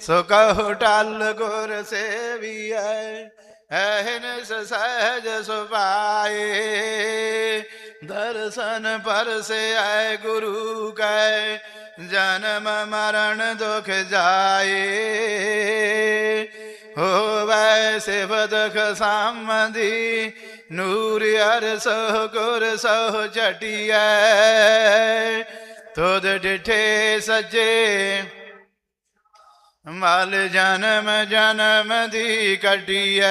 ਸੋ ਕਹੋ ਟਲ ਗੁਰ ਸੇਵੀਐ ਐਨ ਸਹਿਜ ਸੁਭਾਏ। ਦਰਸ਼ਨ ਪਰਸੈ ਗੁਰੂ ਕੈ, ਜਨਮ ਮਰਨ ਦੁਖ ਜਾਏ। ਹੋਵੈ ਸਿਵਦਖ ਸਾਮਦੀ ਨੂਰ ਅਰ ਸੋ ਗੁਰ ਸੋ ਚਟਿਐ ਤੁਧ ਡਿਠੇ ਸੱਜੇ ਮਲ ਜਨਮ ਜਨਮ ਦੀ ਕਟਿਐ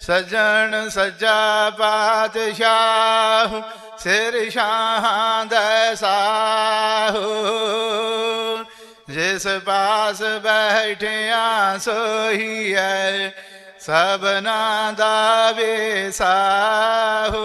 ਸਜਣ ਸਜਾ ਪਾਤਸ਼ਾਹ, ਸਿਰ ਸ਼ਾਹਾਂ ਦਾ ਸਾਹੂ। ਜਿਸ ਪਾਸ ਬੈਠਿਆ ਸੋਈ ਸਭਨਾ ਦਾ ਵੇਸਾਹੂ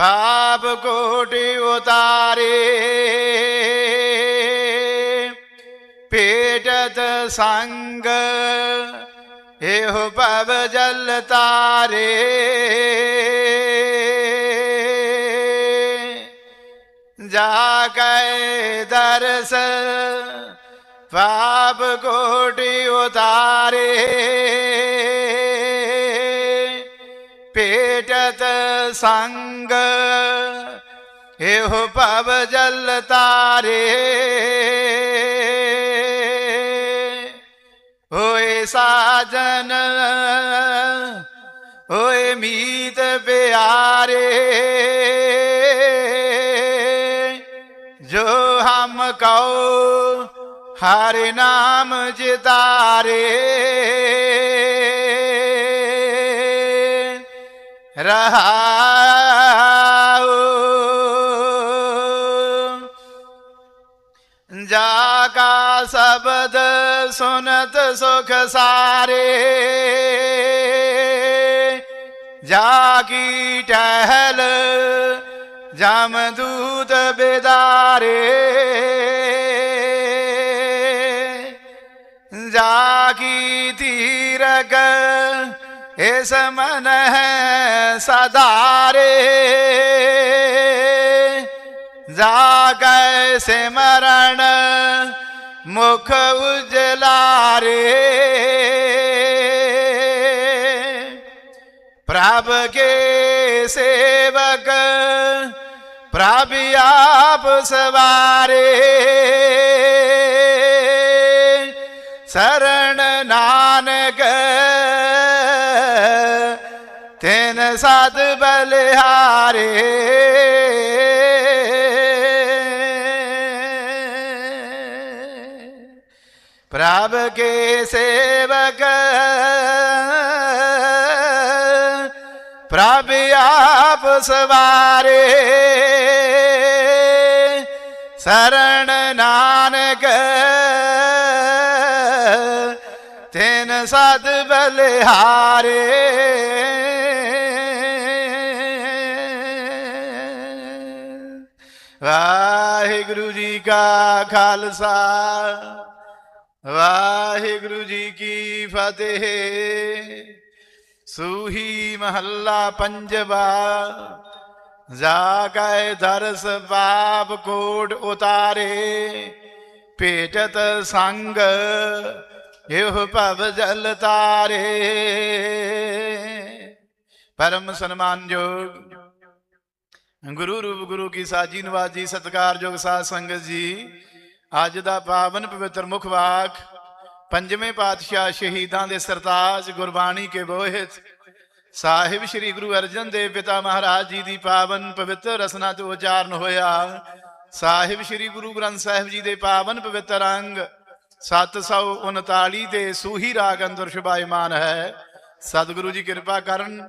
ਪਾਪ ਕੋਟਿ ਉਤਾਰੇ। ਪੇਟਤ ਸੰਗ, ਇਹੋ ਭਵ ਜਲ ਤਾਰੇ। ਜਾ ਗਏ ਦਰਸ, ਪਾਪ ਕੋਟਿ ਉਤਾਰੇ। ਪੇਟਤ ਸੰਗ, ਇਹੋ ਭਵ ਜਲ ਤਾਰੇ। ਓਏ ਸਾਜਨ, ਓਏ ਮੀਤ ਪਿਆਰੇ, ਜੋ ਹਮ ਕਉ ਹਰਿ ਨਾਮ ਜਿਤਾਰੇ। ਰਹਾਉ ਜਾ ਕਾ ਸ਼ਬਦ ਸੁਨਤ ਸੁਖ ਸਾਰੇ ਜਾ ਕੀ ਟਹਿਲ ਜਮ ਦੂਤ ਬਿਦਾਰੇ ਜਾ ਕੀ ਤੀਰਗ ਇਸ ਮਨ ਹੈ ਸਦਾਰੇ। ਜਾ ਗਏ ਸਿਮਰਨ ਮੁਖ ਉਜਲਾਰੇ। ਪ੍ਰਭ ਕੇ ਸੇਵਕ, ਪ੍ਰਭ ਆਪ ਸਵਾਰੇ। ਤਿਨ ਸਦ ਬਲਿਹਾਰੇ। ਪ੍ਰਭ ਕੇ ਸੇਵਕ ਪ੍ਰਭ ਆਪ ਸਵਾਰੇ। ਸਰਣ ਨਾਨਕ ਤਿਨ ਸਦ ਬਲਿਹਾਰੇ। ਵਾਹਿਗੁਰੂ ਜੀ ਕਾ ਖਾਲਸਾ, ਵਾਹਿਗੁਰੂ ਜੀ ਕੀ ਫਤਿਹ। ਸੂਹੀ ਮਹੱਲਾ ਪੰਜਵਾ, ਜਾ ਕੈ ਦਰਸ ਬਾਪ ਕੋਟ ਉਤਾਰੇ, ਭੇਟਤ ਸੰਗ ਇਹ ਭਵ ਜਲ ਤਾਰੇ। ਪਰਮ ਸਨਮਾਨਯੋਗ ਗੁਰੂ ਰੂਪ ਗੁਰੂ ਕੀ ਸਾਜੀ ਨਵਾਜੀ ਸਤਕਾਰਯੋਗ ਸਾਧ ਸੰਗਤ ਜੀ। ਅੱਜ ਦਾ ਪਾਵਨ ਪਵਿੱਤਰ ਮੁਖ ਵਾਕ, ਪੰਜਵੇਂ ਪਾਤਸ਼ਾਹ ਸ਼ਹੀਦਾਂ ਦੇ ਸਰਤਾਜ ਗੁਰਬਾਣੀ ਕੇ ਬੋਹਿਤ। ਸਾਹਿਬ ਸ੍ਰੀ ਗੁਰੂ ਅਰਜਨ ਦੇਵ ਪਿਤਾ ਮਹਾਰਾਜ ਜੀ ਦੀ ਪਾਵਨ ਪਵਿੱਤਰ ਰਸਨਾ ਤੋਂ ਉਚਾਰਨ ਹੋਇਆ। ਸਾਹਿਬ ਸ੍ਰੀ ਗੁਰੂ ਗ੍ਰੰਥ ਸਾਹਿਬ ਜੀ ਦੇ ਪਾਵਨ ਪਵਿੱਤਰ ਅੰਗ 739 ਦੇ ਸੂਹੀ ਰਾਗ ਅੰਦਰ ਸ਼ੁਭਾਇਮਾਨ ਹੈ। ਸਤਿਗੁਰੂ ਜੀ ਕਿਰਪਾ ਕਰਨ